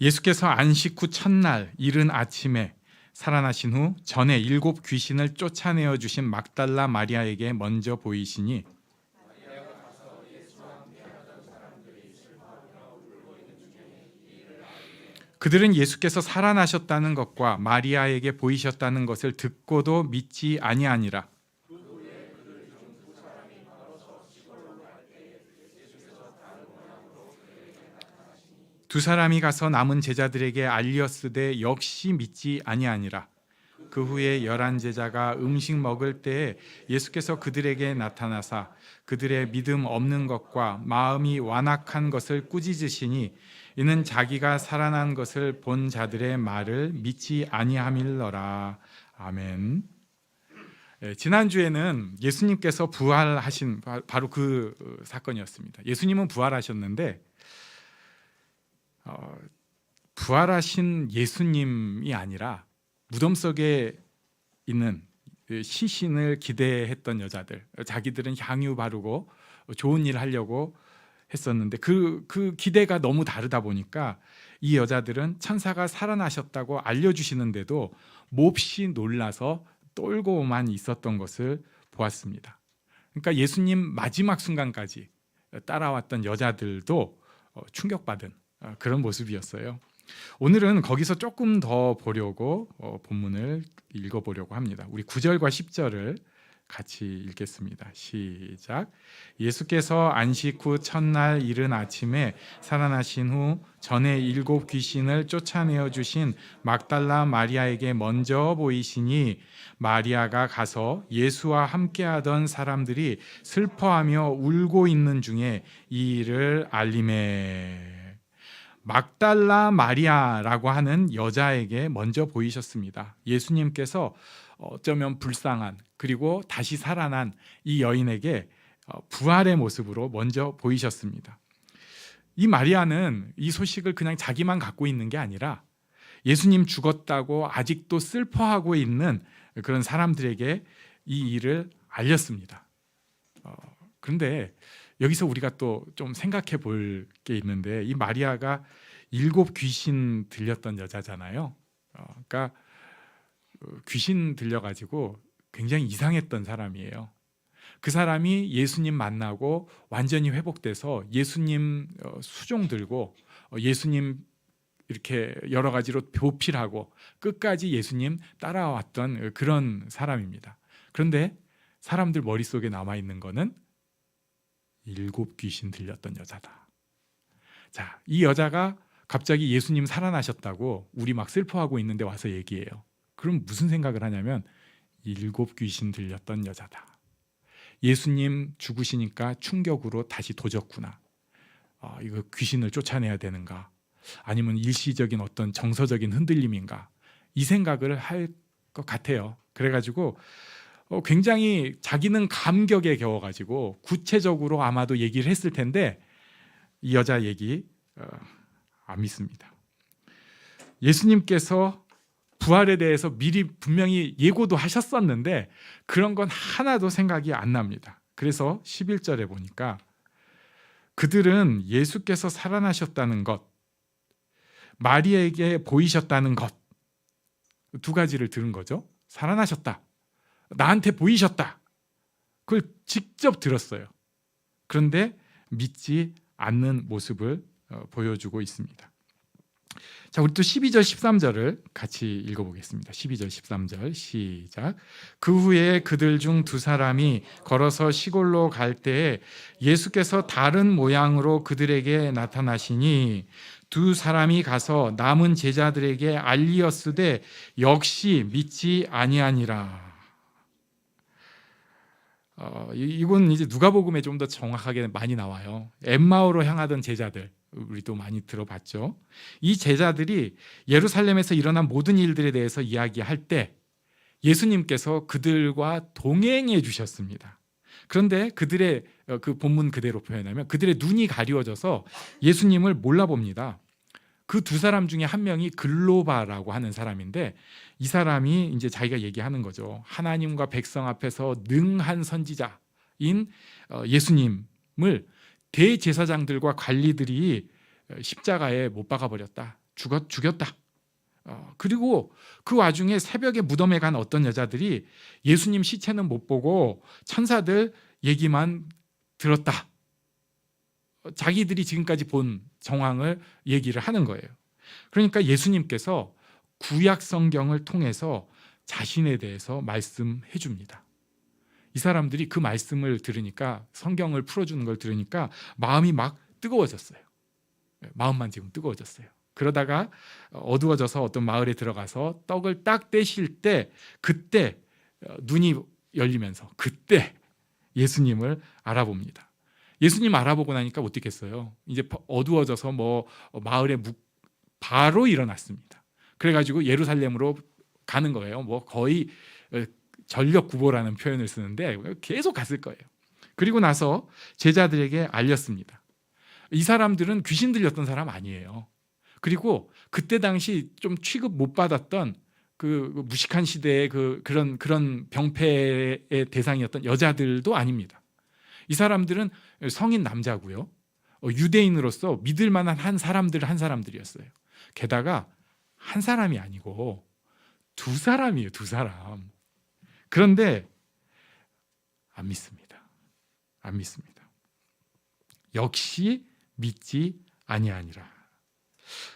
예수께서 안식 후 첫날 이른 아침에 살아나신 후 전에 일곱 귀신을 쫓아내어 주신 막달라 마리아에게 먼저 보이시니 그들은 예수께서 살아나셨다는 것과 마리아에게 보이셨다는 것을 듣고도 믿지 아니하니라. 두 사람이 가서 남은 제자들에게 알리었으되 역시 믿지 아니하니라. 그 후에 열한 제자가 음식 먹을 때에 예수께서 그들에게 나타나사 그들의 믿음 없는 것과 마음이 완악한 것을 꾸짖으시니 이는 자기가 살아난 것을 본 자들의 말을 믿지 아니함일러라. 아멘. 예, 지난주에는 예수님께서 부활하신 바- 바로 그 어, 사건이었습니다. 예수님은 부활하셨는데 어, 부활하신 예수님이 아니라 무덤 속에 있는 그 시신을 기대했던 여자들, 자기들은 향유 바르고 좋은 일 하려고 했었는데 그, 그 기대가 너무 다르다 보니까 이 여자들은 천사가 살아나셨다고 알려주시는데도 몹시 놀라서 떨고만 있었던 것을 보았습니다. 그러니까 예수님 마지막 순간까지 따라왔던 여자들도 어, 충격받은 어, 그런 모습이었어요. 오늘은 거기서 조금 더 보려고 어, 본문을 읽어보려고 합니다. 우리 9절과 10절을 같이 읽겠습니다. 시작. 예수께서 안식 후 첫날 이른 아침에 살아나신 후 전에 일곱 귀신을 쫓아내어 주신 막달라 마리아에게 먼저 보이시니 마리아가 가서 예수와 함께하던 사람들이 슬퍼하며 울고 있는 중에 이 일을 알림해 막달라 마리아라고 하는 여자에게 먼저 보이셨습니다. 예수님께서 어쩌면 불쌍한 그리고 다시 살아난 이 여인에게 어, 부활의 모습으로 먼저 보이셨습니다. 이 마리아는 이 소식을 그냥 자기만 갖고 있는 게 아니라 예수님 죽었다고 아직도 슬퍼하고 있는 그런 사람들에게 이 일을 알렸습니다. 어, 그런데 여기서 우리가 또 좀 생각해 볼 게 있는데 이 마리아가 일곱 귀신 들렸던 여자잖아요. 어, 그러니까 어, 귀신 들려가지고 굉장히 이상했던 사람이에요. 그 사람이 예수님 만나고 완전히 회복돼서 예수님 어, 수종 들고 어, 예수님 이렇게 여러 가지로 보필하고 끝까지 예수님 따라왔던 그런 사람입니다. 그런데 사람들 머릿속에 남아 있는 거는 일곱 귀신 들렸던 여자다. 자, 이 여자가 갑자기 예수님 살아나셨다고 우리 막 슬퍼하고 있는데 와서 얘기해요. 그럼 무슨 생각을 하냐면 일곱 귀신 들렸던 여자다. 예수님 죽으시니까 충격으로 다시 도졌구나. 아, 이거 귀신을 쫓아내야 되는가? 아니면 일시적인 어떤 정서적인 흔들림인가? 이 생각을 할 것 같아요. 그래가지고 어, 굉장히 자기는 감격에 겨워가지고 구체적으로 아마도 얘기를 했을 텐데 이 여자 얘기 어, 안 믿습니다. 예수님께서 부활에 대해서 미리 분명히 예고도 하셨었는데 그런 건 하나도 생각이 안 납니다. 그래서 11절에 보니까 그들은 예수께서 살아나셨다는 것, 마리아에게 보이셨다는 것, 두 가지를 들은 거죠. 살아나셨다. 나한테 보이셨다. 그걸 직접 들었어요. 그런데 믿지 않는 모습을 어, 보여주고 있습니다. 자, 우리 또 12절 13절을 같이 읽어보겠습니다. 12절 13절 시작. 그 후에 그들 중 두 사람이 걸어서 시골로 갈 때에 예수께서 다른 모양으로 그들에게 나타나시니 두 사람이 가서 남은 제자들에게 알리었으되 역시 믿지 아니하니라. 어, 이- 이건 이제 누가복음에 좀 더 정확하게 많이 나와요. 엠마오로 향하던 제자들 우리도 많이 들어봤죠. 이 제자들이 예루살렘에서 일어난 모든 일들에 대해서 이야기할 때 예수님께서 그들과 동행해 주셨습니다. 그런데 그들의 어, 그 본문 그대로 표현하면 그들의 눈이 가리워져서 예수님을 몰라봅니다. 그 두 사람 중에 한 명이 글로바라고 하는 사람인데 이 사람이 이제 자기가 얘기하는 거죠. 하나님과 백성 앞에서 능한 선지자인 어, 예수님을 대제사장들과 관리들이 어, 십자가에 못 박아 버렸다. 죽었 죽였다. 어, 그리고 그 와중에 새벽에 무덤에 간 어떤 여자들이 예수님 시체는 못 보고 천사들 얘기만 들었다. 어, 자기들이 지금까지 본 정황을 얘기를 하는 거예요. 그러니까 예수님께서 구약 성경을 통해서 자신에 대해서 말씀해 줍니다. 이 사람들이 그 말씀을 들으니까 성경을 풀어주는 걸 들으니까 마음이 막 뜨거워졌어요. 예, 마음만 지금 뜨거워졌어요. 그러다가 어두워져서 어떤 마을에 들어가서 떡을 딱 떼실 때 그때 어, 눈이 열리면서 그때 예수님을 알아봅니다. 예수님 알아보고 나니까 어떻겠어요? 이제 어두워져서 뭐 마을에 묵 바로 일어났습니다. 그래가지고 예루살렘으로 가는 거예요. 뭐 거의 어, 전력 구보라는 표현을 쓰는데 계속 갔을 거예요. 그리고 나서 제자들에게 알렸습니다. 이 사람들은 귀신 들렸던 사람 아니에요. 그리고 그때 당시 좀 취급 못 받았던 그 무식한 시대의 그 그런 그런 병폐의 대상이었던 여자들도 아닙니다. 이 사람들은 성인 남자고요. 어, 유대인으로서 믿을 만한 한 사람들 한 사람들이었어요. 게다가 한 사람이 아니고 두 사람이에요, 두 사람. 그런데 안 믿습니다. 안 믿습니다. 역시 믿지 아니하니라.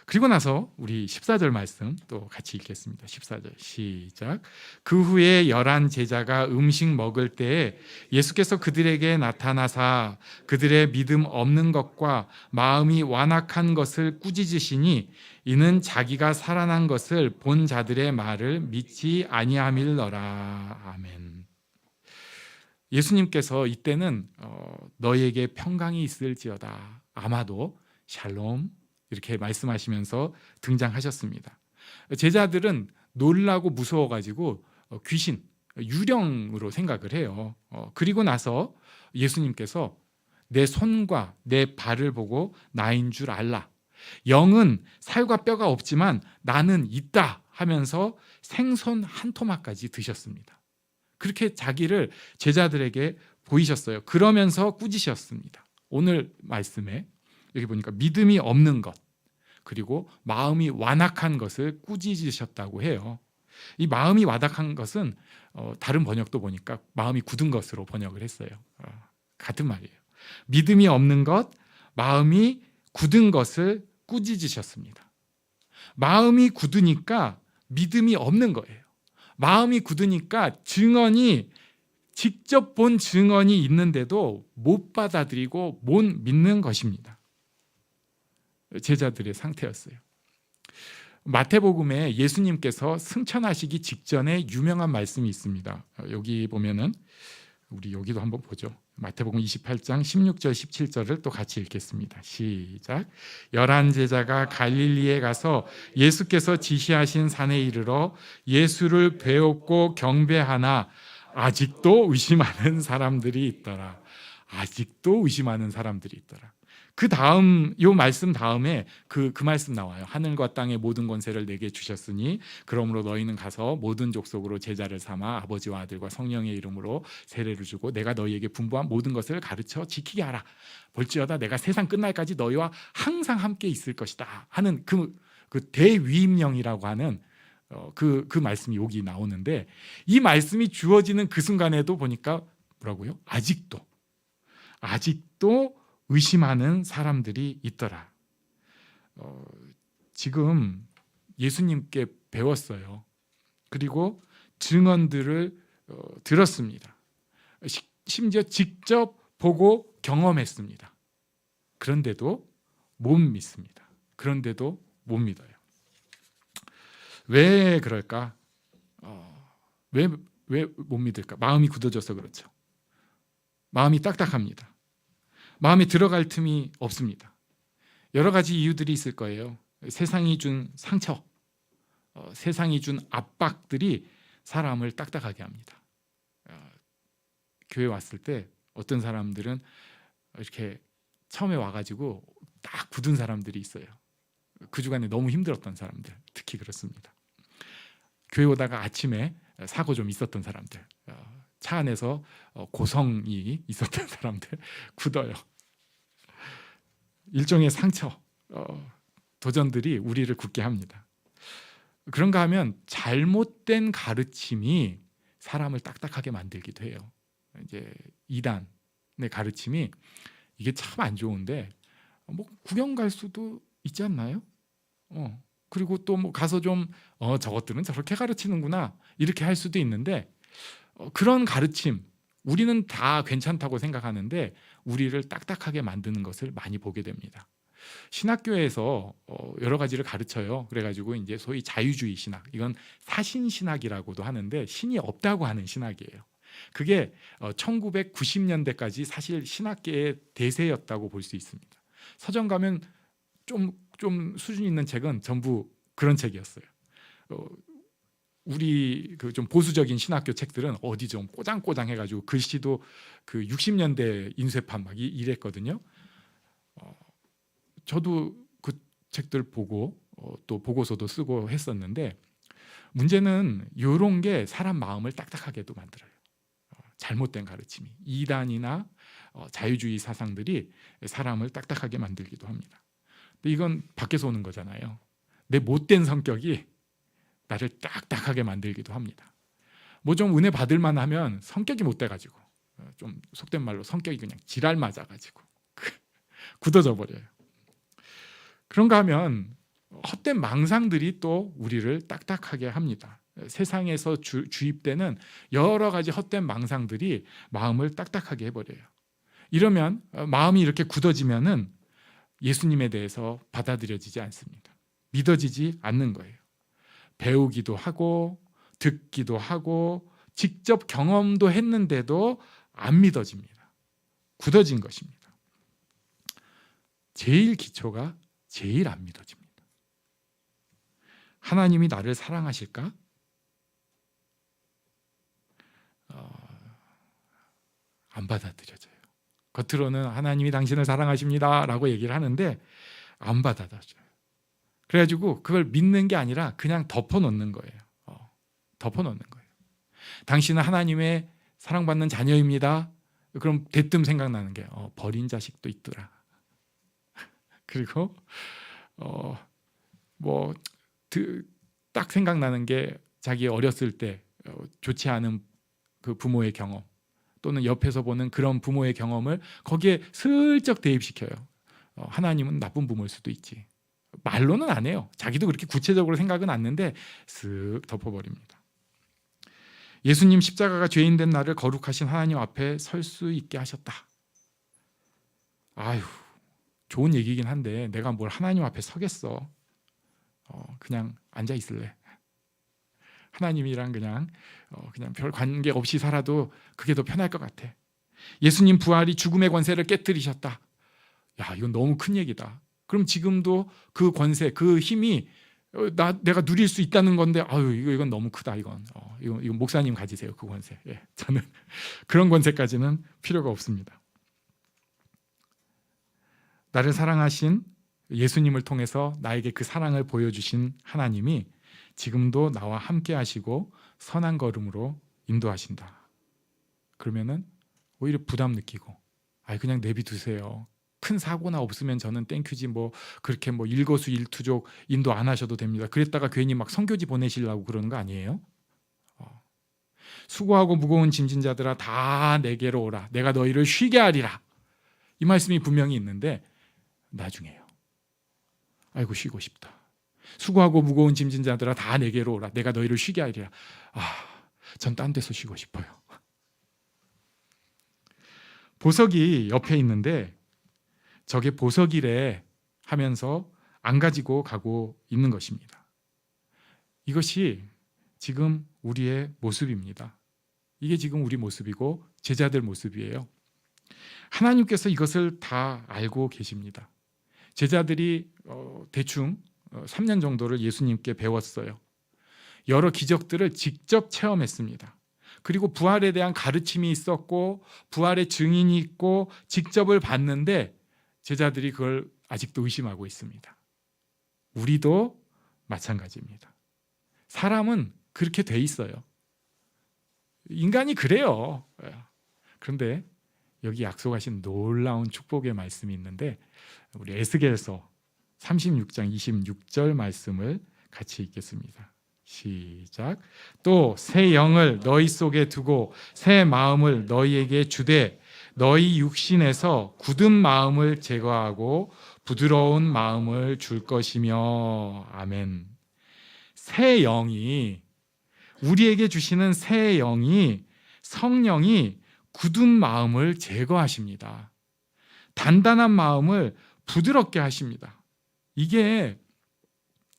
그리고 나서 우리 14절 말씀 또 같이 읽겠습니다. 14절 시작. 그 후에 열한 제자가 음식 먹을 때에 예수께서 그들에게 나타나사 그들의 믿음 없는 것과 마음이 완악한 것을 꾸짖으시니 이는 자기가 살아난 것을 본 자들의 말을 믿지 아니함일러라. 아멘. 예수님께서 이때는 어, 너에게 평강이 있을지어다. 아마도 샬롬 이렇게 말씀하시면서 등장하셨습니다. 제자들은 놀라고 무서워가지고 어, 귀신, 유령으로 생각을 해요. 어, 그리고 나서 예수님께서 내 손과 내 발을 보고 나인 줄 알라. 영은 살과 뼈가 없지만 나는 있다 하면서 생선 한 토막까지 드셨습니다. 그렇게 자기를 제자들에게 보이셨어요. 그러면서 꾸짖으셨습니다. 오늘 말씀에 여기 보니까 믿음이 없는 것 그리고 마음이 완악한 것을 꾸짖으셨다고 해요. 이 마음이 완악한 것은 어, 다른 번역도 보니까 마음이 굳은 것으로 번역을 했어요. 어, 같은 말이에요. 믿음이 없는 것, 마음이 굳은 것을 꾸짖으셨습니다. 마음이 굳으니까 믿음이 없는 거예요. 마음이 굳으니까 증언이 직접 본 증언이 있는데도 못 받아들이고 못 믿는 것입니다. 제자들의 상태였어요. 마태복음에 예수님께서 승천하시기 직전에 유명한 말씀이 있습니다. 여기 보면은 우리 여기도 한번 보죠. 마태복음 28장 16절 17절을 또 같이 읽겠습니다. 시작. 열한 제자가 갈릴리에 가서 예수께서 지시하신 산에 이르러 예수를 배웠고 경배하나 아직도 의심하는 사람들이 있더라. 아직도 의심하는 사람들이 있더라. 그 다음 요 말씀 다음에 그그 말씀 나와요. 하늘과 땅의 모든 권세를 내게 주셨으니 그러므로 너희는 가서 모든 족속으로 제자를 삼아 아버지와 아들과 성령의 이름으로 세례를 주고 내가 너희에게 분부한 모든 것을 가르쳐 지키게 하라. 볼지어다 내가 세상 끝날까지 너희와 항상 함께 있을 것이다. 하는 그, 그 대위임령이라고 하는 어, 그, 그 말씀이 여기 나오는데 이 말씀이 주어지는 그 순간에도 보니까 뭐라고요? 아직도 아직도 의심하는 사람들이 있더라. 어, 지금 예수님께 배웠어요. 그리고 증언들을 어, 들었습니다. 시, 심지어 직접 보고 경험했습니다. 그런데도 못 믿습니다. 그런데도 못 믿어요. 왜 그럴까? 어, 왜왜 못 믿을까? 마음이 굳어져서 그렇죠. 마음이 딱딱합니다. 마음에 들어갈 틈이 없습니다. 여러 가지 이유들이 있을 거예요. 세상이 준 상처, 어, 세상이 준 압박들이 사람을 딱딱하게 합니다. 어, 교회 왔을 때 어떤 사람들은 이렇게 처음에 와가지고 딱 굳은 사람들이 있어요. 그 주간에 너무 힘들었던 사람들, 특히 그렇습니다. 교회 오다가 아침에 사고 좀 있었던 사람들, 어, 차 안에서 어, 고성이 있었던 사람들 굳어요. 일종의 상처. 어, 도전들이 우리를 굳게 합니다. 그런가 하면 잘못된 가르침이 사람을 딱딱하게 만들기도 해요. 이제 이단의 가르침이 이게 참 안 좋은데 뭐 구경 갈 수도 있지 않나요? 어. 그리고 또 뭐 가서 좀 어, 저것들은 저렇게 가르치는구나 이렇게 할 수도 있는데 어, 그런 가르침 우리는 다 괜찮다고 생각하는데 우리를 딱딱하게 만드는 것을 많이 보게 됩니다. 신학교에서 어, 여러 가지를 가르쳐요. 그래가지고 이제 소위 자유주의 신학 이건 사신 신학이라고도 하는데 신이 없다고 하는 신학이에요. 그게 어, 1990년대까지 사실 신학계의 대세였다고 볼 수 있습니다. 서점 가면 좀 좀 수준 있는 책은 전부 그런 책이었어요. 어, 우리 그 좀 보수적인 신학교 책들은 어디 좀 꼬장꼬장 해가지고 글씨도 그 60년대 인쇄판 막 이- 이랬거든요. 어, 저도 그 책들 보고 어, 또 보고서도 쓰고 했었는데 문제는 이런 게 사람 마음을 딱딱하게도 만들어요. 어, 잘못된 가르침이 이단이나 어, 자유주의 사상들이 사람을 딱딱하게 만들기도 합니다. 근데 이건 밖에서 오는 거잖아요. 내 못된 성격이 나를 딱딱하게 만들기도 합니다. 뭐 좀 은혜 받을 만 하면 성격이 못 돼 가지고 어, 좀 속된 말로 성격이 그냥 지랄 맞아 가지고 굳어져 버려요. 그런가 하면 헛된 망상들이 또 우리를 딱딱하게 합니다. 세상에서 주, 주입되는 여러 가지 헛된 망상들이 마음을 딱딱하게 해버려요. 이러면 어, 마음이 이렇게 굳어지면은 예수님에 대해서 받아들여지지 않습니다. 믿어지지 않는 거예요. 배우기도 하고 듣기도 하고 직접 경험도 했는데도 안 믿어집니다. 굳어진 것입니다. 제일 기초가 제일 안 믿어집니다. 하나님이 나를 사랑하실까? 어, 안 받아들여져요. 겉으로는 하나님이 당신을 사랑하십니다라고 얘기를 하는데 안 받아들여져요. 그래가지고 그걸 믿는 게 아니라 그냥 덮어놓는 거예요. 어, 덮어놓는 거예요. 당신은 하나님의 사랑받는 자녀입니다. 그럼 대뜸 생각나는 게 어, 버린 자식도 있더라. 그리고 어, 뭐딱 생각나는 게 자기 어렸을 때 어, 좋지 않은 그 부모의 경험 또는 옆에서 보는 그런 부모의 경험을 거기에 슬쩍 대입시켜요. 어, 하나님은 나쁜 부모일 수도 있지. 말로는 안 해요. 자기도 그렇게 구체적으로 생각은 않는데 쓱 덮어버립니다. 예수님 십자가가 죄인 된 나를 거룩하신 하나님 앞에 설 수 있게 하셨다. 아유, 좋은 얘기긴 한데 내가 뭘 하나님 앞에 서겠어. 어, 그냥 앉아 있을래. 하나님이랑 그냥 어, 그냥 별 관계 없이 살아도 그게 더 편할 것 같아. 예수님 부활이 죽음의 권세를 깨뜨리셨다. 야, 이건 너무 큰 얘기다. 그럼 지금도 그 권세, 그 힘이 어, 나 내가 누릴 수 있다는 건데, 아유 이거 이건 너무 크다 이건. 어, 이거 이거 목사님 가지세요 그 권세. 예, 저는 그런 권세까지는 필요가 없습니다. 나를 사랑하신 예수님을 통해서 나에게 그 사랑을 보여주신 하나님이 지금도 나와 함께 하시고 선한 걸음으로 인도하신다. 그러면은 오히려 부담 느끼고, 아 그냥 내비두세요. 큰 사고나 없으면 저는 땡큐지 뭐 그렇게 뭐 일거수 일투족 인도 안 하셔도 됩니다. 그랬다가 괜히 막 성교지 보내시려고 그러는 거 아니에요? 어. 수고하고 무거운 짐진 자들아 다 내게로 오라. 내가 너희를 쉬게 하리라. 이 말씀이 분명히 있는데 나중에요. 아이고 쉬고 싶다. 수고하고 무거운 짐진 자들아 다 내게로 오라. 내가 너희를 쉬게 하리라. 아, 전 딴 데서 쉬고 싶어요. 보석이 옆에 있는데 저게 보석이래 하면서 안 가지고 가고 있는 것입니다. 이것이 지금 우리의 모습입니다. 이게 지금 우리 모습이고 제자들 모습이에요. 하나님께서 이것을 다 알고 계십니다. 제자들이 어, 대충 3년 정도를 예수님께 배웠어요. 여러 기적들을 직접 체험했습니다. 그리고 부활에 대한 가르침이 있었고 부활의 증인이 있고 직접을 봤는데 제자들이 그걸 아직도 의심하고 있습니다. 우리도 마찬가지입니다. 사람은 그렇게 돼 있어요. 인간이 그래요. 그런데 여기 약속하신 놀라운 축복의 말씀이 있는데 우리 에스겔서 36장 26절 말씀을 같이 읽겠습니다. 시작. 또 새 영을 너희 속에 두고 새 마음을 너희에게 주되 너희 육신에서 굳은 마음을 제거하고 부드러운 마음을 줄 것이며 아멘. 새 영이 우리에게 주시는 새 영이 성령이 굳은 마음을 제거하십니다. 단단한 마음을 부드럽게 하십니다. 이게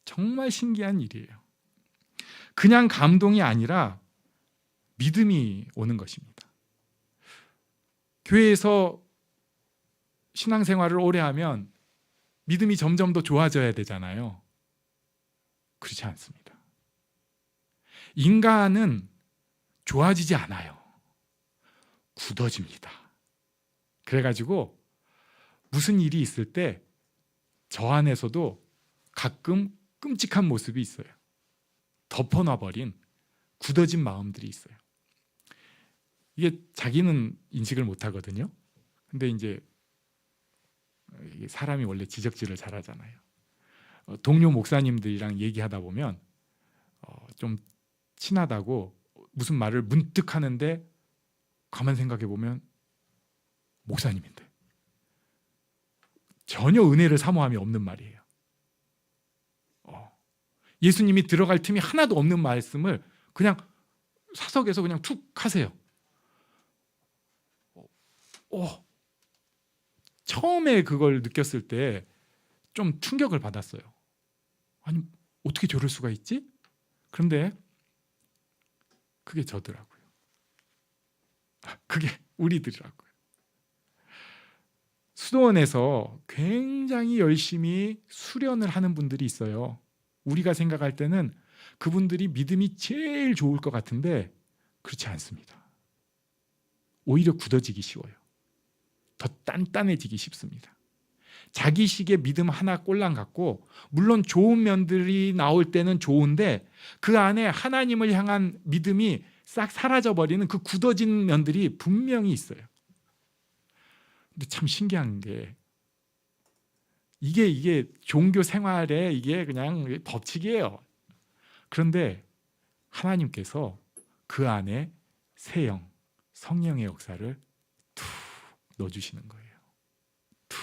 정말 신기한 일이에요. 그냥 감동이 아니라 믿음이 오는 것입니다. 교회에서 신앙생활을 오래 하면 믿음이 점점 더 좋아져야 되잖아요. 그렇지 않습니다. 인간은 좋아지지 않아요. 굳어집니다. 그래가지고 무슨 일이 있을 때 저 안에서도 가끔 끔찍한 모습이 있어요. 덮어놔버린 굳어진 마음들이 있어요. 이게 자기는 인식을 못 하거든요. 근데 이제 사람이 원래 지적질을 잘 하잖아요. 어, 동료 목사님들이랑 얘기하다 보면 어, 좀 친하다고 무슨 말을 문득 하는데 가만 생각해 보면 목사님인데 전혀 은혜를 사모함이 없는 말이에요. 어, 예수님이 들어갈 틈이 하나도 없는 말씀을 그냥 사석에서 그냥 툭 하세요. 어, 어, 처음에 그걸 느꼈을 때 좀 충격을 받았어요. 아니 어떻게 저럴 수가 있지? 그런데 그게 저더라고요. 아, 그게 우리들이라고요. 수도원에서 굉장히 열심히 수련을 하는 분들이 있어요. 우리가 생각할 때는 그분들이 믿음이 제일 좋을 것 같은데 그렇지 않습니다. 오히려 굳어지기 쉬워요. 더 단단해지기 쉽습니다. 자기식의 믿음 하나 꼴랑 갖고 물론 좋은 면들이 나올 때는 좋은데 그 안에 하나님을 향한 믿음이 싹 사라져 버리는 그 굳어진 면들이 분명히 있어요. 근데 참 신기한 게 이게 이게 종교 생활에 이게 그냥 법칙이에요. 그런데 하나님께서 그 안에 새 영, 성령의 역사를 툭 넣어주시는 거예요. 툭.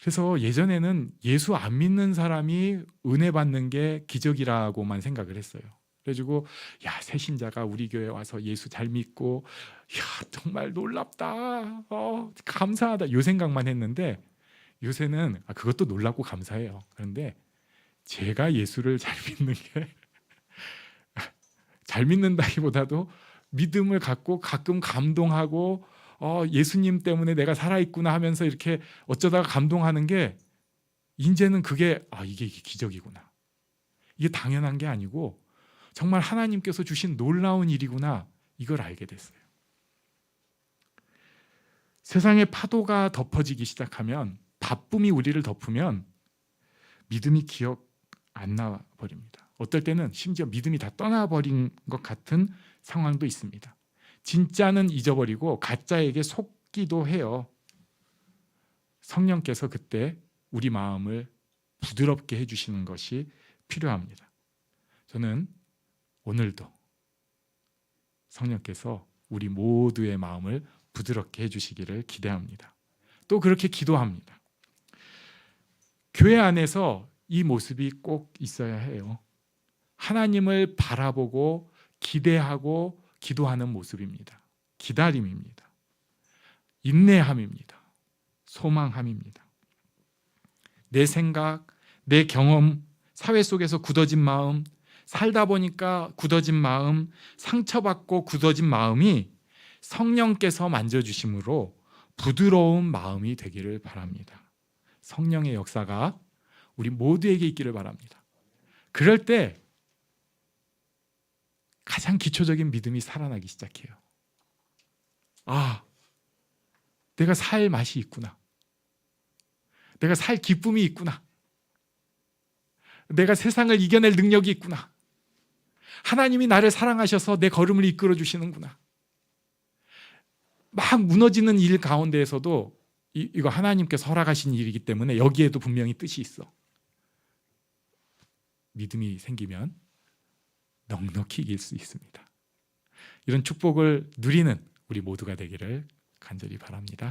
그래서 예전에는 예수 안 믿는 사람이 은혜 받는 게 기적이라고만 생각을 했어요. 그래가지고 야 새신자가 우리 교회 와서 예수 잘 믿고 야 정말 놀랍다 어, 감사하다 요 생각만 했는데 요새는 아, 그것도 놀랍고 감사해요 그런데 제가 예수를 잘 믿는 게 잘 믿는다기보다도 믿음을 갖고 가끔 감동하고 어, 예수님 때문에 내가 살아있구나 하면서 이렇게 어쩌다가 감동하는 게 이제는 그게 아 이게 기적이구나 이게 당연한 게 아니고 정말 하나님께서 주신 놀라운 일이구나 이걸 알게 됐어요. 세상의 파도가 덮어지기 시작하면 바쁨이 우리를 덮으면 믿음이 기억 안 나 버립니다. 어떨 때는 심지어 믿음이 다 떠나버린 것 같은 상황도 있습니다. 진짜는 잊어버리고 가짜에게 속기도 해요. 성령께서 그때 우리 마음을 부드럽게 해주시는 것이 필요합니다. 저는 오늘도 성령께서 우리 모두의 마음을 부드럽게 해주시기를 기대합니다. 또 그렇게 기도합니다. 교회 안에서 이 모습이 꼭 있어야 해요. 하나님을 바라보고 기대하고 기도하는 모습입니다. 기다림입니다. 인내함입니다. 소망함입니다. 내 생각, 내 경험, 사회 속에서 굳어진 마음, 살다 보니까 굳어진 마음, 상처받고 굳어진 마음이 성령께서 만져주심으로 부드러운 마음이 되기를 바랍니다. 성령의 역사가 우리 모두에게 있기를 바랍니다. 그럴 때 가장 기초적인 믿음이 살아나기 시작해요. 아, 내가 살 맛이 있구나. 내가 살 기쁨이 있구나. 내가 세상을 이겨낼 능력이 있구나. 하나님이 나를 사랑하셔서 내 걸음을 이끌어 주시는구나. 막 무너지는 일 가운데에서도 이, 이거 하나님께서 허락하신 일이기 때문에 여기에도 분명히 뜻이 있어. 믿음이 생기면 넉넉히 이길 수 있습니다. 이런 축복을 누리는 우리 모두가 되기를 간절히 바랍니다.